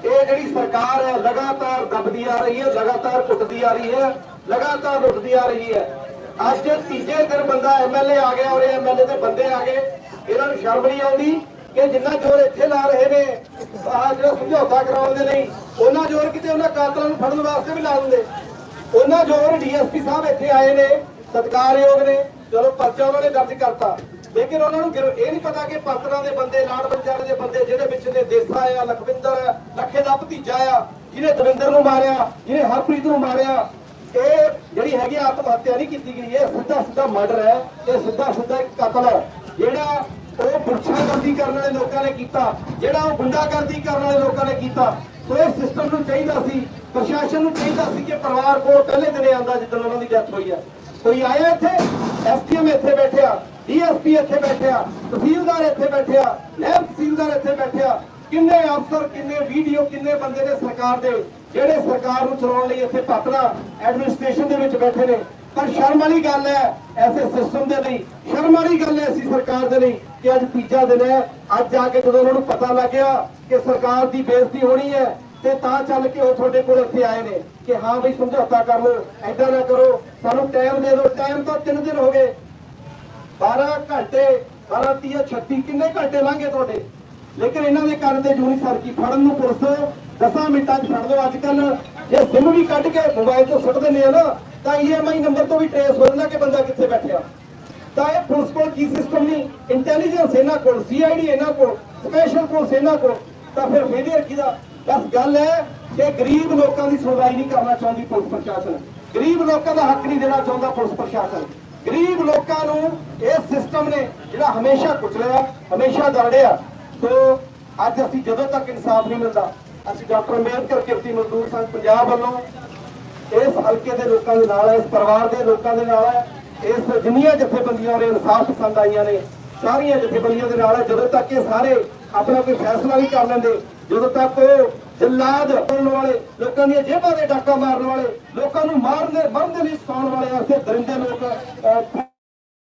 ਇਹ ਜਿਹੜੀ ਸਰਕਾਰ ਹੈ ਲਗਾਤਾਰ ਦਬਦੀ ਆ ਰਹੀ ਹੈ, ਲਗਾਤਾਰ ਕੁੱਟਦੀ ਆ ਰਹੀ ਹੈ, ਲਗਾਤਾਰ ਲੁੱਟਦੀ ਆ ਰਹੀ ਹੈ। ਅੱਜ ਤੀਜੇ ਦਿਨ ਬੰਦਾ ਐਮਐਲਏ ਆ ਗਿਆ ਔਰ ਐਮਐਲਏ ਦੇ ਬੰਦੇ ਆ ਗਏ। ਇਹਨਾਂ ਨੂੰ ਸ਼ਰਮ ਨਹੀਂ ਆਉਂਦੀ ਕਿ ਜਿੰਨਾ ਜ਼ੋਰ ਇੱਥੇ ਲਾ ਰਹੇ ਨੇ, ਆਹ ਜਿਹੜਾ ਸਮਝੌਤਾ ਕਰਾਉਣ ਦੇ ਲਈ ਉਹਨਾਂ ਜ਼ੋਰ ਕਿਤੇ ਉਹਨਾਂ ਕਾਤਲਾਂ ਨੂੰ ਫੜਨ ਵਾਸਤੇ ਵੀ ਲਾ ਦਿੰਦੇ। ਉਹਨਾਂ ਜ਼ੋਰ ਡੀਐਸਪੀ ਸਾਹਿਬ ਇੱਥੇ ਆਏ ਨੇ, ਸਤਿਕਾਰਯੋਗ ਨੇ, ਚਲੋ ਪਰਚਾ ਉਹਨਾਂ ਨੇ ਦਰਜ ਕਰਤਾ। ਲੇਕਿਨ ਉਹਨਾਂ ਨੂੰ ਇਹ ਨਹੀਂ ਪਤਾ ਕਿ ਪਾਤਰਾਂ ਦੇ ਬੰਦੇ ਲਾੜ ਬੰਜਾਰੇ ਦੇ ਬੰਦੇ, ਜਿਹੜੇ ਵਿੱਚ ਨੇ ਦੇਸਾ ਆ, ਲਖਵਿੰਦਰ ਲੱਖੇ ਦਾ ਭਤੀਜਾ ਆ, ਜਿਹਨੇ ਦਵਿੰਦਰ ਨੂੰ ਮਾਰਿਆ, ਜਿਹਨੇ ਹਰਪ੍ਰੀਤ ਨੂੰ ਮਾਰਿਆ। ਇਹ ਜਿਹੜੀ ਹੈਗੀ ਆਤਮ ਹੱਤਿਆ ਨਹੀਂ ਕੀਤੀ ਗਈ, ਇਹ ਸਿੱਧਾ ਸਿੱਧਾ ਮਰਡਰ ਹੈ, ਇਹ ਸਿੱਧਾ ਸਿੱਧਾ ਇੱਕ ਕਤਲ ਹੈ। ਜਿਹੜਾ ਉਹ ਗੁੰਡਾਗਰਦੀ ਕਰਨ ਵਾਲੇ ਲੋਕਾਂ ਨੇ ਕੀਤਾ, ਜਿਹੜਾ ਉਹ ਗੁੰਡਾਗਰਦੀ ਕਰਨ ਵਾਲੇ ਲੋਕਾਂ ਨੇ ਕੀਤਾ, ਸੋ ਇਹ ਸਿਸਟਮ ਨੂੰ ਚਾਹੀਦਾ ਸੀ, ਪ੍ਰਸ਼ਾਸਨ ਨੂੰ ਚਾਹੀਦਾ ਸੀ ਕਿ ਪਰਿਵਾਰ ਕੋਲ ਪਹਿਲੇ ਦਿਨੇ ਆਂਦਾ ਜਿੱਦਣ ਉਹਨਾਂ ਦੀ ਡੈਥ ਹੋਈ ਹੈ। ਕੋਈ ਆਇਆ ਇੱਥੇ? ਐਸਡੀਐਮ ਇੱਥੇ ਬੈਠਿਆ। ਡੀਐਸਪੀ ਇੱਥੇ ਬੈਠਿਆ, ਤਹਿਸੀਲਦਾਰ ਇੱਥੇ ਬੈਠਿਆ ਨਾਇਬ ਤਹਿਸੀਲਦਾਰ ਇੱਥੇ ਬੈਠਿਆ। ਕਿੰਨੇ ਅਫਸਰ, ਕਿੰਨੇ ਵੀਡੀਓ, ਕਿੰਨੇ ਬੰਦੇ ਨੇ ਸਰਕਾਰ ਦੇ, ਜਿਹੜੇ ਸਰਕਾਰ ਨੂੰ ਚਲਾਉਣ ਲਈ ਇੱਥੇ ਪਾਤਰਾ ਐਡਮਿਨਿਸਟ੍ਰੇਸ਼ਨ ਦੇ ਵਿੱਚ ਬੈਠੇ ਨੇ। ਪਰ ਸ਼ਰਮ ਵਾਲੀ ਗੱਲ ਹੈ, ਐਸੇ ਸਿਸਟਮ ਦੇ ਲਈ, ਸ਼ਰਮ ਵਾਲੀ ਗੱਲ ਹੈ ਐਸੀ ਸਰਕਾਰ ਦੇ ਲਈ ਕਿ ਅੱਜ ਤੀਜਾ ਦਿਨ ਹੈ। ਅੱਜ ਆ ਕੇ ਜਦੋਂ ਉਹਨਾਂ ਨੂੰ ਪਤਾ ਲੱਗ ਗਿਆ ਕਿ ਸਰਕਾਰ ਦੀ ਬੇਇੱਜ਼ਤੀ ਹੋਣੀ ਹੈ, ਤੇ ਤਾਂ ਚੱਲ ਕੇ ਉਹ ਤੁਹਾਡੇ ਕੋਲ ਇੱਥੇ ਆਏ ਨੇ ਕਿ ਹਾਂ ਬਈ ਸਮਝੌਤਾ ਕਰ ਲਓ ਐਦਾਂ ਨਾ ਕਰੋ, ਸਾਨੂੰ ਟਾਈਮ ਦੇ ਦਿਓ। ਟਾਈਮ ਤਾਂ 3 ਦਿਨ ਹੋ ਗਏ। 12 ਘੰਟੇ 12 30 36 ਕਿੰਨੇ ਘੰਟੇ ਲੰਘੇ ਤੁਹਾਡੇ? ਲੇਕਿਨ ਇਹਨਾਂ ਦੇ ਕੰਨ ਤੇ ਜੂਨੀ ਸਰਕੀ ਫੜਨ ਨੂੰ ਪੁਲਿਸ 10 ਮਿੰਟਾਂ 'ਚ ਫੜ ਲਓ ਅੱਜ ਕੱਲ ਜੇ ਸਿਮ ਵੀ ਕੱਢ ਕੇ ਮੋਬਾਈਲ ਤੋਂ ਸੁੱਟ ਦਿੰਦੇ ਆ ਨਾ, ਤਾਂ ਈਐਮਆਈ ਨੰਬਰ ਤੋਂ ਵੀ ਟ੍ਰੇਸ ਹੋ ਜਾਂਦਾ ਕਿ ਬੰਦਾ ਕਿੱਥੇ ਬੈਠਿਆ। ਤਾਂ ਇਹ ਪੁਲਿਸ ਕੋਲ ਕੀ ਸਿਸਟਮ ਨਹੀਂ ਇੰਟੈਲੀਜੈਂਸ ਇਹਨਾਂ ਕੋਲ ਸੀਆਈਡੀ ਇਹਨਾਂ ਕੋਲ ਸਪੈਸ਼ਲ ਪੁਲਿਸ ਇਹਨਾਂ ਕੋਲ। ਤਾਂ ਫਿਰ ਫੇਲਿਅਰ ਕਿਹਦਾ? ਬਸ ਗੱਲ ਹੈ ਕਿ ਗਰੀਬ ਲੋਕਾਂ ਦੀ ਸੁਣਵਾਈ ਨਹੀਂ ਕਰਨਾ ਚਾਹੁੰਦੀ ਪੁਲਿਸ ਪ੍ਰਸ਼ਾਸਨ। ਗਰੀਬ ਲੋਕਾਂ ਦਾ ਹੱਕ ਨਹੀਂ ਦੇਣਾ ਚਾਹੁੰਦਾ ਪੁਲਿਸ ਪ੍ਰਸ਼ਾਸਨ। ਗਰੀਬ ਲੋਕਾਂ ਨੂੰ ਇਹ ਸਿਸਟਮ ਨੇ ਜਿਹੜਾ ਹਮੇਸ਼ਾ ਕੁਚਲਿਆ, ਹਮੇਸ਼ਾ ਦਰੜਿਆ। ਸੋ ਅੱਜ ਅਸੀਂ ਜਦੋਂ ਤੱਕ ਇਨਸਾਫ ਨਹੀਂ ਮਿਲਦਾ, ਅਸੀਂ ਡਾਕਟਰ ਅੰਬੇਦਕਰ ਕਿਰਤੀ ਮਜ਼ਦੂਰ ਸੰਘ ਪੰਜਾਬ ਵੱਲੋਂ ਇਸ ਹਲਕੇ ਦੇ ਲੋਕਾਂ ਦੇ ਨਾਲ ਹੈ, ਇਸ ਪਰਿਵਾਰ ਦੇ ਲੋਕਾਂ ਦੇ ਨਾਲ ਹੈ, ਇਸ ਜਿੰਨੀਆਂ ਜਥੇਬੰਦੀਆਂ ਨੇ ਇਨਸਾਫ ਪਸੰਦ ਆਈਆਂ ਨੇ, ਸਾਰੀਆਂ ਜਥੇਬੰਦੀਆਂ ਦੇ ਨਾਲ ਹੈ। ਜਦੋਂ ਤੱਕ ਇਹ ਸਾਰੇ ਆਪਣਾ ਕੋਈ ਫੈਸਲਾ ਨਹੀਂ ਕਰ ਲੈਂਦੇ, ਜਦੋਂ ਤੱਕ ਉਹ ਜਲਾਦ ਕਰਨ ਵਾਲੇ ਲੋਕਾਂ ਦੀਆਂ ਜੇਬਾਂ ਦੇ ਡਾਕਾ ਮਾਰਨ ਵਾਲੇ ਲੋਕਾਂ ਨੂੰ ਮਾਰਨ ਦੇ ਮਰਨ ਦੇ ਲਈ ਸੌਣ ਵਾਲੇ ਐਸੇ ਦਰਿੰਦੇ ਲੋਕ। ਅਹ,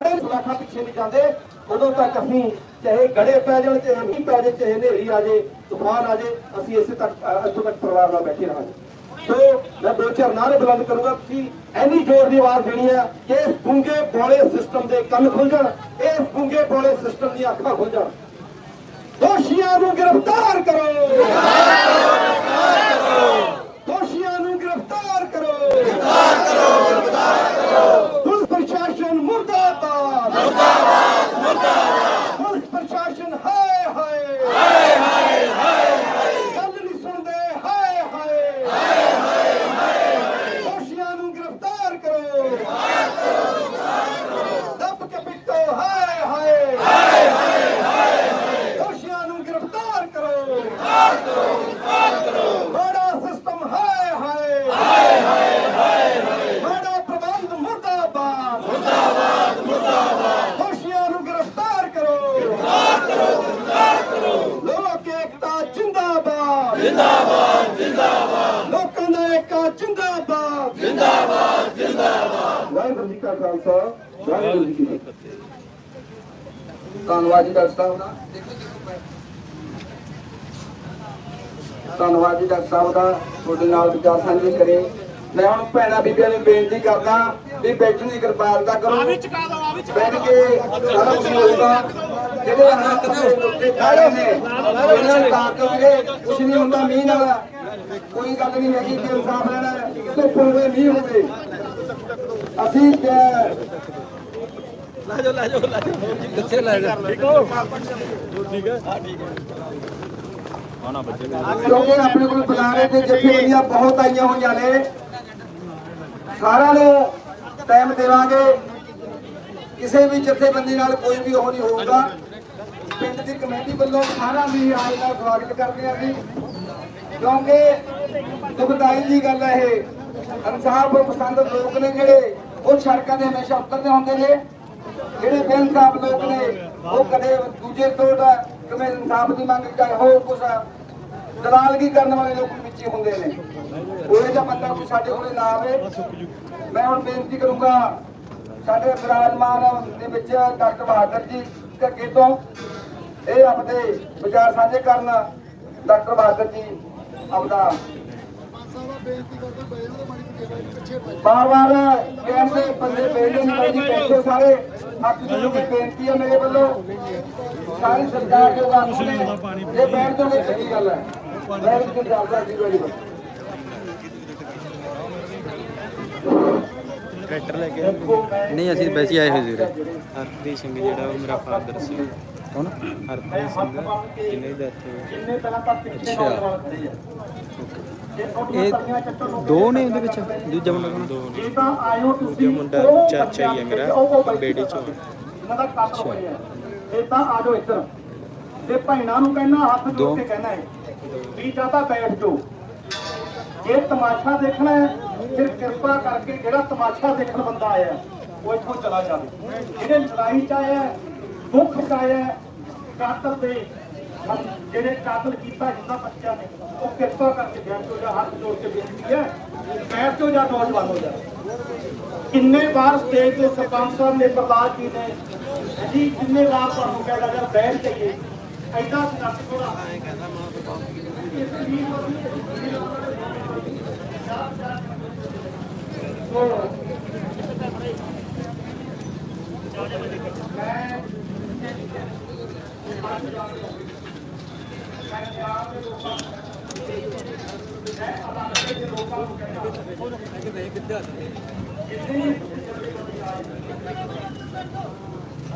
ਪਿੱਛੇ ਨਹੀਂ ਜਾਂਦੇ। ਉਦੋਂ ਤੱਕ ਅਸੀਂ ਚਾਹੇ ਗੜੇ ਪੈ ਜਾਣ ਚਾਹੇ ਮੀਂਹ ਪੈ ਜਾਏ ਚਾਹੇ ਹਨੇਰੀ ਆ ਜਾਏ ਤੂਫਾਨ ਆ ਜਾਏ ਅਸੀਂ ਇਸੇ ਤੱਕ ਇੱਥੋਂ ਤੱਕ ਪਰਿਵਾਰ ਨਾਲ ਬੈਠੇ ਰਹਾਂਗੇ। ਸੋ ਮੈਂ ਦੋ ਚਾਰ ਨਾਰੇ ਬੁਲੰਦ ਕਰੂੰਗਾ ਤੁਸੀਂ ਐਨੀ ਜ਼ੋਰ ਦੀ ਆਵਾਜ਼ ਦੇਣੀ ਹੈ ਕਿ ਇਸ ਗੁੰਗੇ ਬੋਲੇ ਸਿਸਟਮ ਦੇ ਕੰਨ ਖੁੱਲ ਜਾਣ ਇਸ ਗੁੰਗੇ ਬੋਲੇ ਸਿਸਟਮ ਦੀਆਂ ਅੱਖਾਂ ਖੁੱਲ ਜਾਣ। ਦੋਸ਼ੀਆਂ ਨੂੰ ਗ੍ਰਿਫਤਾਰ ਕਰੋ। ਦੋਸ਼ੀਆਂ ਨੂੰ ਗ੍ਰਿਫਤਾਰ ਕਰੋ। ਪੁਲਿਸ ਪ੍ਰਸ਼ਾਸਨ ਮੁਰਦਾਬਾਦ ਮੁਰਦਾਬਾਦ ਮੁਰਦਾਬਾਦ ਪੁਲਿਸ ਪ੍ਰਸ਼ਾਸਨ ਹਾਏ ਹਾਏ ਹਾਏ ਹਾਏ ਹਾਏ ਗੱਲ ਨਹੀਂ ਸੁਣਦੇ ਹਾਏ ਹਾਏ ਹਾਏ ਹਾਏ ਦੋਸ਼ੀਆਂ ਨੂੰ ਗ੍ਰਿਫਤਾਰ ਕਰੋ ਦੱਬ ਕੇ ਪਿੱਟੋ ਹਾਏ ਹਾਏ ਹਾਏ ਹਾਏ ਦੋਸ਼ੀਆਂ ਨੂੰ ਗ੍ਰਿਫਤਾਰ ਕਰੋ ਬੜਾ ਸਿਸਟਮ ਹਾਏ ਹਾਏ ਹਾਏ ਹਾਏ ਬੜਾ ਪ੍ਰਬੰਧ ਮੁਰਦਾਬਾਦ ਮੁਰਦਾਬਾਦ ਮੁਰਦਾਬਾਦ ਦੋਸ਼ੀਆਂ ਨੂੰ ਗ੍ਰਿਫਤਾਰ ਕਰੋ ਗ੍ਰਿਫਤਾਰ ਕਰੋ ਗ੍ਰਿਫਤਾਰ ਕਰੋ ਲੋਕ ਏਕਤਾ ਜਿੰਦਾਬਾਦ ਜਿੰਦਾਬਾਦ। ਜਿੰਦਾਬਾਦ ਲੋਕਾਂ ਦਾ ਏਕਾ ਜਿੰਦਾਬਾਦ। ਜਿੰਦਾਬਾਦ ਜਿੰਦਾਬਾਦ। ਵਾਹਿਗੁਰੂ ਜੀ ਕਾ ਖਾਲਸਾ ਵਾਹਿਗੁਰੂ ਜੀ ਕੀ ਫਤਿਹ। ਧੰਨਵਾਦ ਜੀ ਡਾਕਟਰ ਸਾਹਿਬ ਦਾ। ਧੰਨਵਾਦ ਜੀ ਡਾਕਟਰ ਸਾਹਿਬ ਦਾ। ਤੁਹਾਡੇ ਨਾਲ ਵਿਚਾਰ ਸਾਂਝੇ ਕਰੇ। ਮੈਂ ਹੁਣ ਭੈਣਾਂ ਬੀਬੀਆਂ ਨੂੰ ਬੇਨਤੀ ਕਰਦਾ ਵੀ ਬੈਠਣ ਦੀ ਕਿਰਪਾਲਤਾ ਕਰੋ ਬੈਠ ਕੇ ਸਾਰਾ ਕੁਝ ਹੋਊਗਾ। ਜਿਹੜੇ ਹੱਥ ਦੇ ਉੱਤੇ ਖੜੇ ਨੇ ਇਹਨਾਂ ਨੂੰ ਤਾਂ ਕਿਉਂਕਿ ਕੁਝ ਨਹੀਂ ਹੁੰਦਾ ਮੀਂਹ ਨਾਲ। ਕੋਈ ਗੱਲ ਨਹੀਂ ਹੈਗੀ ਕਿ ਇਨਸਾਫ ਲੈਣਾ ਹੈ। ਧੁੱਪ ਹੋਵੇ ਮੀਂਹ ਹੋਵੇ। ਅਸੀਂ ਅਹ, ਕਿੱਥੇ ਲੈ ਜਾ ਕਿਉਂਕਿ ਆਪਣੇ ਕੋਲ ਬੁਲਾਰੇ ਤੇ ਜਥੇਬੰਦੀਆਂ ਬਹੁਤ ਆਈਆਂ ਹੋਈਆਂ ਨੇ। ਸਾਰਿਆਂ ਨੂੰ ਟਾਈਮ ਦੇਵਾਂਗੇ। ਕਿਸੇ ਵੀ ਜਥੇਬੰਦੀ ਨਾਲ ਕੋਈ ਵੀ ਉਹ ਨਹੀਂ ਹੋਊਗਾ। ਪਿੰਡ ਦੀ ਕਮੇਟੀ ਵੱਲੋਂ ਸਾਰਾ ਵੀ ਆਏ ਦਾ ਸਵਾਗਤ ਕਰਦੇ ਹਾਂ ਜੀ। ਕਿਉਂਕਿ ਦੁਖਦਾਈ ਦੀ ਗੱਲ ਹੈ ਇਹ। ਇਨਸਾਫ ਪਸੰਦ ਲੋਕ ਨੇ ਜਿਹੜੇ, ਉਹ ਸੜਕਾਂ ਤੇ ਹਮੇਸ਼ਾ ਉਤਰਦੇ ਹੁੰਦੇ ਨੇ। ਜਿਹੜੇ ਬੇਇਨਸਾਫ ਲੋਕ ਨੇ, ਉਹ ਕਦੇ ਦੂਜੇ ਤੋਂ ਦਾ ਕਿਵੇਂ ਇਨਸਾਫ ਦੀ ਮੰਗ ਚਾਹੇ ਹੋਰ ਕੁਛ ਦਲਾਲਗੀ ਕਰਨ ਵਾਲੇ ਲੋਕ ਵਿੱਚ ਹੀ ਹੁੰਦੇ ਨੇ। ਉਹੇ ਜਿਹਾ ਬੰਦਾ ਕੋਈ ਸਾਡੇ ਕੋਲੇ ਨਾ ਆਵੇ। ਮੈਂ ਹੁਣ ਬੇਨਤੀ ਕਰੂੰਗਾ, ਸਾਡੇ ਬਿਰਾਜਮਾਨ ਦੇ ਵਿੱਚ ਡਾਕਟਰ ਬਹਾਦਰ ਜੀ ਘੱਗੇ ਤੋਂ, ਇਹ ਆਪਣੇ ਵਿਚਾਰ ਸਾਂਝੇ ਕਰਨ, ਡਾਕਟਰ ਬਹਾਦਰ ਜੀ ਆਪਦਾ। ਬਾਰ ਬਾਰ ਕਹਿੰਦੇ ਬੰਦੇ ਨਹੀਂ ਜੀ ਬੈਠੇ ਸਾਰੇ ਹੱਥ ਜੋੜ ਕੇ ਬੇਨਤੀ ਹੈ ਮੇਰੇ ਵੱਲੋਂ। ਸਾਰੀ ਸਰਕਾਰ ਦੇ ਵਾਸਤੇ ਨੇ। ਇਹ ਬੈਠ ਤੋਂ ਚੰਗੀ ਗੱਲ ਹੈ? ਬੈਠ ਕੇ ਚੱਲਦਾ ਜੀ ਕੋਈ ਨਹੀਂ ਅਸੀਂ ਵੈਸੇ ਆਏ ਹੋਏ ਸੀ। ਹਰਪ੍ਰੀਤ ਸਿੰਘ ਜਿਹੜਾ ਉਹ ਮੇਰਾ ਫਾਦਰ ਸੀ। ਕੌਣ? ਹਰਪ੍ਰੀਤ ਸਿੰਘ ਜਿਹਨੇ ਦੀ ਡੈਥ ਹੋਈ? ਕਿੰਨੇ ਪਹਿਲਾਂ ਤਾਂ ਪਿੱਛੇ ਅੱਛਾ। ਆ ਇਹ ਦੋ ਨੇ ਉਹਦੇ ਵਿੱਚ? ਦੂਜਾ ਮੁੰਡਾ ਕੌਣ ਦੋ ਨੇ। ਇਹ ਤਾਂ ਆਇਓ ਤੁਸੀਂ। ਮੁੰਡਾ ਚਾਚਾ ਹੀ ਹੈ ਮੇਰਾ, ਬੇੜੀ ਚੋਂ। ਇਹਨਾਂ ਦਾ ਕਤਲ ਹੋਇਆ। ਇਹ ਤਾਂ ਆਜੋ ਇੱਧਰ। ਤੇ ਭੈਣਾਂ ਨੂੰ ਕਹਿਣਾ ਹੱਥ। ਜੋੜ ਕੇ ਕਹਿਣਾ ਹੈ ਵੀ ਜਾਂ ਤਾਂ ਬੈਠ ਜਾਓ। ਇਹ ਤਮਾਸ਼ਾ ਦੇਖਣਾ ਹੈ ਫਿਰ ਕਿਰਪਾ ਕਰਕੇ ਜਿਹੜਾ ਤਮਾਸ਼ਾ ਦੇਖਣ ਬੰਦਾ ਆਇਆ ਉਹ ਇੱਥੋਂ ਚਲਾ ਜਾਵੇ। ਜਿਹੜੇ ਲੜਾਈ ਚ ਆਇਆ ਹੈ, ਦੁੱਖ ਚ ਆਇਆ ਹੈ, ਕਾਤਲ ਦੇ ਹਮ ਜਿਹੜੇ ਕਾਤਲ ਕੀਤਾ ਜਿੰਨਾ ਬੱਚਿਆਂ ਨੇ ਉਹ ਕਿਰਪਾ ਕਰਕੇ ਬੈਠ ਜਾਓ ਜਾਂ ਹੱਥ ਜੋੜ ਕੇ ਬੇਨਤੀ ਹੈ ਬੈਠ ਜਾਓ ਜਾਂ ਨੌਜਵਾਨ ਹੋ ਜਾਓ ਕਿੰਨੇ ਵਾਰ ਸਟੇਜ ਤੇ ਸਰਪੰਚ ਸਾਹਿਬ ਨੇ ਪ੍ਰਲਾਦ ਜੀ ਨੇ ਜੀ ਕਿੰਨੇ ਵਾਰ ਤੁਹਾਨੂੰ ਕਹਿਦਾ ਯਾਰ ਬੈਠ ਜਾਈਏ ਐਡਾ ਸਨੱਤ ਥੋੜਾ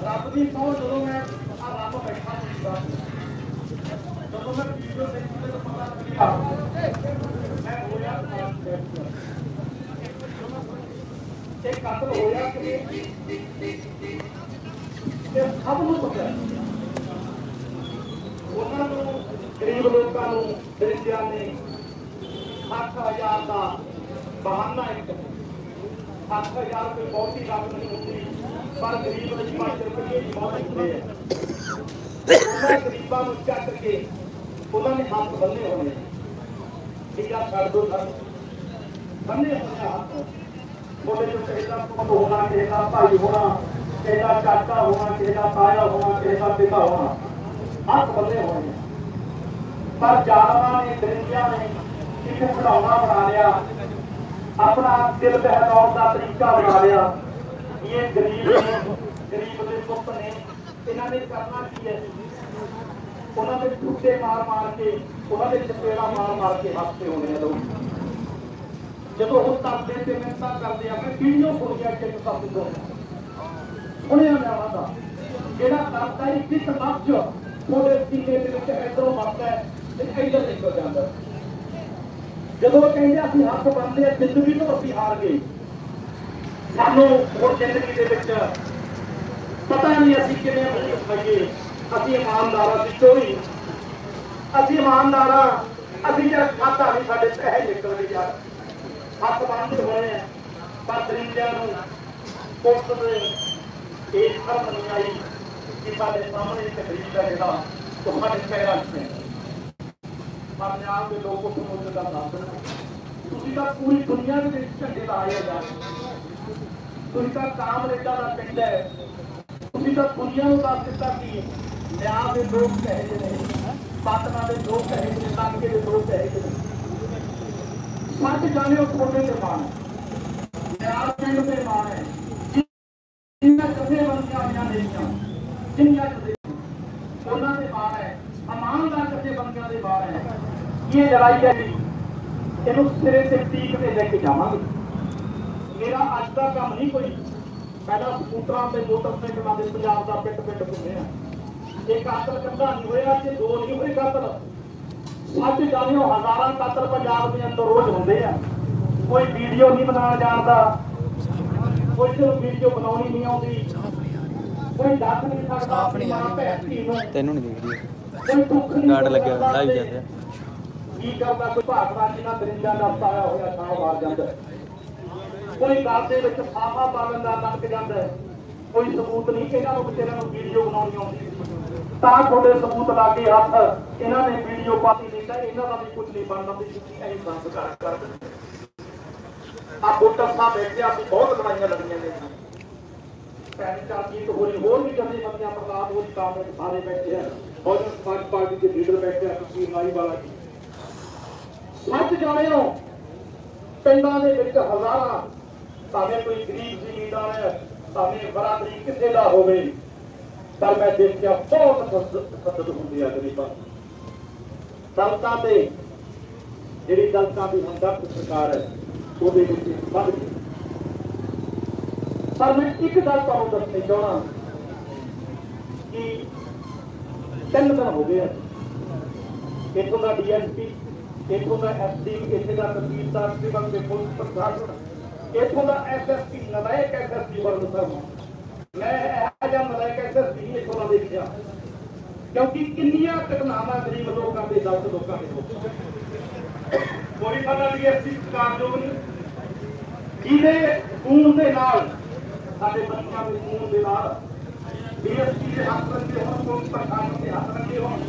ਰੱਬ ਦੀ ਸਹੁੰ ਜਦੋਂ ਮੈਂ ਆ ਰੱਬ ਬੈਠਾ ਸੀਗਾ ਜਦੋਂ ਮੈਂ ਵੀਡੀਓ ਦੇਖੀ ਤੇ ਪਤਾ ਲੱਗਿਆ ਮੈਂ ਹੋਇਆ ਇਹ ਕਤਲ ਹੋਇਆ ਕਿ ਤੇ ਸਭ ਨੂੰ ਪਤਾ ਹੈ। ਉਹਨਾਂ ਨੂੰ ਗਰੀਬ ਲੋਕਾਂ ਨੂੰ ਦਰਿੰਦਿਆਂ ਨੇ 8000 ਦਾ ਬਹਾਨਾ ਇੱਕ ਅੱਠ ਕੋਈ ਬਹੁਤੀ ਰਕਮ ਨਹੀਂ ਹੁੰਦੀ, ਪਰ ਗਰੀਬ ਵਿੱਚ 5 ਰੁਪਏ ਦੀ ਬਹੁਤ ਹੁੰਦੇ ਆ। ਉਹਨਾਂ ਗਰੀਬਾਂ ਨੂੰ ਚੱਕ ਕੇ ਉਹਨਾਂ ਨੇ ਹੱਥ ਬੰਨੇ ਹੋਣੇ ਠੀਕ ਆ, ਛੱਡ ਦੋ ਸਰ। ਬੰਨੇ ਹੋਣੇ ਹੱਥ। ਉਹਦੇ ਵਿੱਚ ਕਿਸੇ ਦਾ ਪੁੱਤ ਹੋਣਾ ਕਿਸੇ ਦਾ ਭਾਈ ਹੋਣਾ ਕਿਸੇ ਦਾ ਚਾਚਾ ਹੋਣਾ ਕਿਸੇ ਦਾ ਤਾਇਆ ਹੋਣਾ ਕਿਸੇ ਦਾ ਪਿਤਾ ਹੋਣਾ। ਹੱਥ ਬੰਨੇ ਹੋਣੇ ਪਰ ਜਾਨਵਰਾਂ ਨੇ ਦਰਿੰਦਿਆਂ ਨੇ ਇੱਕ ਖਿਡੌਣਾ ਬਣਾ ਲਿਆ। ਆਪਣਾ ਦਿਲ ਬਹਿਲਾਉਣ ਦਾ ਤਰੀਕਾ ਬਣਾ ਲਿਆ। ਇਹ ਗਰੀਬ ਨੇ, ਗਰੀਬ ਦੇ ਪੁੱਤ ਨੇ, ਇਹਨਾਂ ਨੇ ਕਰਨਾ ਕੀ ਹੈ? ਉਹਨਾਂ ਦੇ ਟੁੱਟੇ ਮਾਰ ਮਾਰ ਕੇ, ਉਹਨਾਂ ਦੇ ਚਪੇੜਾ ਮਾਰ ਮਾਰ ਕੇ ਹੱਸਦੇ ਹੋਣੇ ਲੋਕ। ਜਦੋਂ ਉਹ ਤਰਦੇ ਤੇ ਮਿਹਨਤਾਂ ਕਰਦੇ ਆ ਮੈਂ ਵੀਡੀਓ ਸੁਣ ਗਿਆ ਕਿ ਸਭ ਤੋਂ ਸੁਣਿਆ ਮੈਂ ਉਹਨਾਂ ਜਿਹੜਾ ਕਰਦਾ ਇੱਕ ਲਫ਼ਜ਼ ਉਹਦੇ ਸੀਨੇ ਦੇ ਵਿੱਚ ਇਧਰੋਂ ਮਰਦਾ ਹੈ। ਤੇ ਇਧਰ ਨਿਕਲ ਜਾਂਦਾ ਜਦੋਂ ਕਹਿੰਦੇ ਅਸੀਂ ਹੱਥ ਬੰਨਦੇ ਆ ਜ਼ਿੰਦਗੀ ਤੋਂ ਅਸੀਂ ਹਾਰ ਗਏ। ਸਾਨੂੰ ਹੋਰ ਜ਼ਿੰਦਗੀ ਦੇ ਵਿੱਚ ਪਤਾ ਨਹੀਂ ਅਸੀਂ ਕਿਵੇਂ ਬਣੇ ਖਾਈਏ ਅਸੀਂ ਇਮਾਨਦਾਰ ਅਸੀਂ ਚੋਰੀ। ਅਸੀਂ ਇਮਾਨਦਾਰ, ਅਸੀਂ ਜਿਹੜਾ ਖਾਤਾ ਨਹੀਂ, ਸਾਡੇ ਪੈਸੇ ਨਿਕਲਦੇ ਯਾਰ। ਹੱਥ ਬੰਨ੍ਹਦੇ ਹੋਏ ਆ, ਪਰ ਦਰਿੰਦਿਆਂ ਨੂੰ ਪੁਲਿਸ ਦੇ ਇਹ ਸ਼ਰਮ ਨਹੀਂ ਆਈ ਕਿ ਸਾਡੇ ਸਾਹਮਣੇ ਇੱਕ ਦਾ ਜਿਹੜਾ ਤੁਹਾਡੇ ਪੈਰਾਂ 'ਚ ਪੰਜਾਬ ਦੇ ਲੋਕ ਉਸ ਨੂੰ ਦਾ ਦੱਸ ਤੁਸੀਂ ਤਾਂ ਪੂਰੀ ਦੁਨੀਆ ਦੇ ਵਿੱਚ ਝੰਡੇ ਲਾਏ ਆ ਯਾਰ। ਤੁਸੀਂ ਤਾਂ ਕਾਮਰੇਡਾ ਦਾ ਪਿੰਡ ਹੈ। ਤੁਸੀਂ ਤਾਂ ਦੁਨੀਆ ਨੂੰ ਦੱਸ ਦਿੱਤਾ ਕਿ ਨਿਆਂ ਦੇ ਲੋਕ ਕਹੇ ਜਿਹੇ ਨੇ ਪਾਤਨਾ ਦੇ ਲੋਕ ਕਹੇ ਜਿਹੇ ਨੇ, ਲਾਂਗੇ ਦੇ ਲੋਕ ਕਹੇ ਜਿਹੇ ਨੇ। ਸੱਚ ਜਾਣੇ ਉਹ ਤੁਹਾਡੇ ਤੇ ਮਾਣ ਹੈ। ਨਿਆਂ ਪਿੰਡ ਤੇ ਮਾਣ ਹੈ। ਜਿੰਨਾ ਕਦੇ ਬੰਦੀਆਂ ਆਈਆਂ ਨੇਆਂ ਜਿੰਨੀਆਂ ਕਦੇ ਉਹਨਾਂ ਦੇ ਮਾਣ ਹੈ। ਇਮਾਨਦਾਰ ਕੱਚੇ ਬੰਦਿਆਂ ਦੇ ਮਾਣ ਹੈ। ਇਹ ਲੜਾਈ ਹੈ ਇਹਨੂੰ ਸਿਰੇ ਤੇ ਟੀਕ ਤੇ ਲੈ ਕੇ ਜਾਵਾਂਗੇ। ਮੇਰਾ ਅੱਜ ਦਾ ਕੰਮ ਨਹੀਂ ਕੋਈ। ਪਹਿਲਾਂ ਸਕੂਟਰਾਂ ਤੇ ਮੋਟਰਸਾਈਕਲਾਂ ਦੇ ਪੰਜਾਬ ਦਾ ਪਿੰਡ ਪਿੰਡ ਘੁੰਮੇ ਆ। ਇਹ ਕਾਤਲ ਕੰਦਾ ਨਹੀਂ ਹੋਇਆ ਕਿ ਦੋ ਨਹੀਂ ਹੋਏ ਕਾਤਲ। ਸੱਚ ਜਾਣਿਓ ਹਜ਼ਾਰਾਂ ਕਾਤਲ ਪੰਜਾਬ ਦੇ ਅੰਦਰ ਰੋਜ਼ ਹੁੰਦੇ ਆ। ਕੋਈ ਵੀਡੀਓ ਨਹੀਂ ਬਣਾਉਣਾ ਜਾਣਦਾ ਕੋਈ ਸਿਰਫ ਵੀਡੀਓ ਬਣਾਉਣੀ ਨਹੀਂ ਆਉਂਦੀ। ਕੋਈ ਦੱਸ ਨਹੀਂ ਸਕਦਾ ਆਪਣੀ ਮਾਂ ਭੈਣ ਧੀ ਨੂੰ ਤੈਨੂੰ ਨਹੀਂ ਦਿਖ ਗਾਰਡ ਲੱਗਿਆ ਹੋਇਆ, ਲਾਈ ਜਾਂਦੇ। ਆ। ਕੀ ਕਰਦਾ ਕੋਈ ਭਾਗਵਾ ਜਿਹਨਾਂ ਦਰਿੰਦਾ ਦਾ ਪਾਇਆ ਹੋਇਆ ਥਾਂ ਮਾਰ ਜਾਂਦਾ। ਕੋਈ ਗੱਲ ਦੇ ਵਿੱਚ ਫਾਫਾ ਪਾ ਲੈਂਦਾ ਲਟਕ ਜਾਂਦਾ ਕੋਈ ਸਬੂਤ ਨਹੀਂ ਇਹਨਾਂ ਨੂੰ ਵਿਚਾਰਿਆਂ ਨੂੰ ਵੀਡੀਓ ਬਣਾਉਣੀ ਆਉਂਦੀ ਤਾਂ ਤੁਹਾਡੇ ਸਬੂਤ ਲਾ ਹੱਥ ਇਹਨਾਂ ਨੇ ਵੀਡੀਓ ਪਾਤੀ ਨਹੀਂ ਇਹਨਾਂ ਦਾ ਵੀ ਕੁਝ ਨਹੀਂ ਬਣਦਾ ਵੀ ਤੁਸੀਂ ਐਂ ਸੰਸਕਾਰ ਕਰ ਆ ਬੁੱਟਰ ਸਾਹਿਬ ਬੈਠਿਆ ਅਸੀਂ ਬਹੁਤ ਲੜਾਈਆਂ ਲੜੀਆਂ ਨੇ। ਭੈਣ ਚਾਚੀ ਹੋਰੀ ਹੋਰ ਵੀ ਜਦੇ ਬੰਦਿਆਂ ਪ੍ਰਲਾਦ ਉਹ ਕਾਮੇ ਸਾਰੇ ਬੈਠੇ ਆ। ਬਹੁਜਨ ਸਮਾਜ ਪਾਰਟੀ ਦੇ ਲੀਡਰ ਬੈਠੇ ਤੁਸੀਂ ਨਾਈ ਵਾਲਾ ਜੀ। ਸੱਚ ਜਾਣਿਓ ਪਿੰਡਾਂ ਦੇ ਵਿੱਚ ਹਜ਼ਾਰਾਂ, ਭਾਵੇਂ ਕੋਈ ਗਰੀਬ ਜ਼ਿਮੀਂਦਾਰ ਹੈ, ਭਾਵੇਂ ਬਰਾਦਰੀ ਕਿਸੇ ਦਾ ਹੋਵੇ, ਪਰ ਮੈਂ ਦੇਖਿਆ ਬਹੁਤ ਖੱਦਦ ਹੁੰਦੀ ਆ ਗਰੀਬਾਂ ਦਲਤਾਂ ਤੇ ਜਿਹੜੀ ਦਲਤਾਂ ਦੀ ਹਮਦਰਦ ਸਰਕਾਰ ਹੈ, ਉਹਦੇ ਵਿੱਚ ਵੱਧ ਗਈ। ਪਰ ਮੈਂ ਇੱਕ ਗੱਲ ਤੁਹਾਨੂੰ ਦੱਸਣੀ ਚਾਹਣਾ ਕਿ ਤਿੰਨ ਦਿਨ ਹੋ ਗਏ ਆ। ਇੱਥੋਂ ਦਾ ਡੀਐਸਪੀ ਇੱਥੋਂ ਦਾ ਐਸਡੀ ਇੱਥੇ ਦਾ ਤਹਿਸੀਲਦਾਰ ਸਿਵਲ ਦੇ ਪੁਲਿਸ ਪ੍ਰਸ਼ਾਸਨ ਇੱਥੋਂ ਦਾ ਐਸਐਸਪੀ ਨਲਾਇਕ ਐਸਐਸਪੀ ਵਰਨ ਸਰਮਾ ਮੈਂ ਇਹ ਜਿਹਾ ਨਲਾਇਕ ਐਸਐਸਪੀ ਇੱਥੋਂ ਦਾ ਦੇਖਿਆ। ਕਿਉਂਕਿ ਕਿੰਨੀਆਂ ਘਟਨਾਵਾਂ ਗਰੀਬ ਲੋਕਾਂ ਦੇ ਦਰਦ ਲੋਕਾਂ ਦੇ ਕੋਈ ਸਾਡਾ ਡੀਐਸਪੀ ਕਾਰਜੋਗ ਨਹੀਂ ਜਿਹਦੇ ਖੂਨ ਦੇ ਨਾਲ, ਸਾਡੇ ਬੱਚਿਆਂ ਦੇ ਖੂਨ ਦੇ ਨਾਲ ਡੀਐਸਪੀ ਦੇ ਹੱਥ ਰੱਖੇ ਹੋਣ